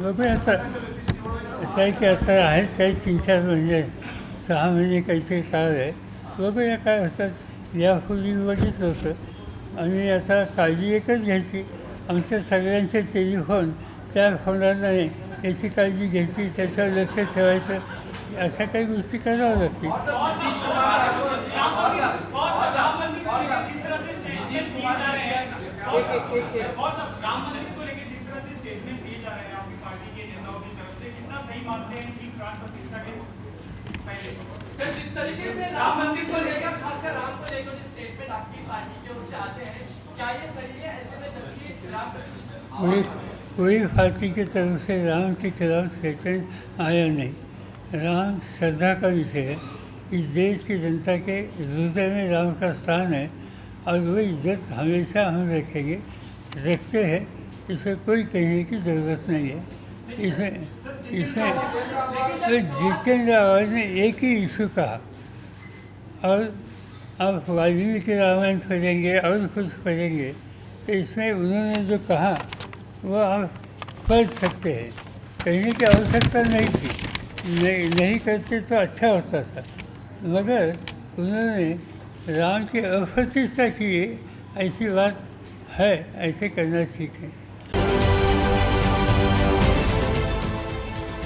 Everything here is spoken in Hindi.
बघूया आता असं आहे की आता आहेत काही तीन चार महिने सहा म्हणजे महिने काहीतरी काळ आहे. बघूया काय होतात यापूर्वी बघितलं होतं. आणि आता काळजी एकच घ्यायची. आमच्या सगळ्यांचे टेलिफोन त्या होणार नाही. याची काळजी घ्यायची त्याच्यावर लक्ष ठेवायचं अशा काही गोष्टी कराव्या लागतील. एक एक एक. सही मानते हैं कि प्राण प्रतिष्ठा के पहले। सर जिस तरीके से राम मंदिर को लेकर खासकर राम को लेकर जो स्टेटमेंट आपकी पार्टी की ओर से आते हैं क्या ये सही है? ऐसे में जबकि राम प्रतिष्ठा कोई कोई पार्टी की तरफ़ से राम के खिलाफ स्टेटमेंट आया नहीं। राम श्रद्धा का विषय है। इस देश की जनता के हृदय में राम का स्थान है और वो इज़्ज़त हमेशा हम रखेंगे रखते हैं। इसमें कोई कहने की ज़रूरत नहीं है। इसमें इसमें जितेंद्र आवाज़ ने एक ही इशू कहा और आप वाल्मीकि रामायण पढ़ेंगे, और कुछ पढ़ेंगे तो इसमें उन्होंने जो कहा, वो आप पढ़ सकते हैं। कहने की आवश्यकता नहीं थी। नहीं नहीं करते तो अच्छा होता था। मगर उन्होंने राम की अप्रतिष्ठा की, ऐसी बात है, ऐसे करना ठीक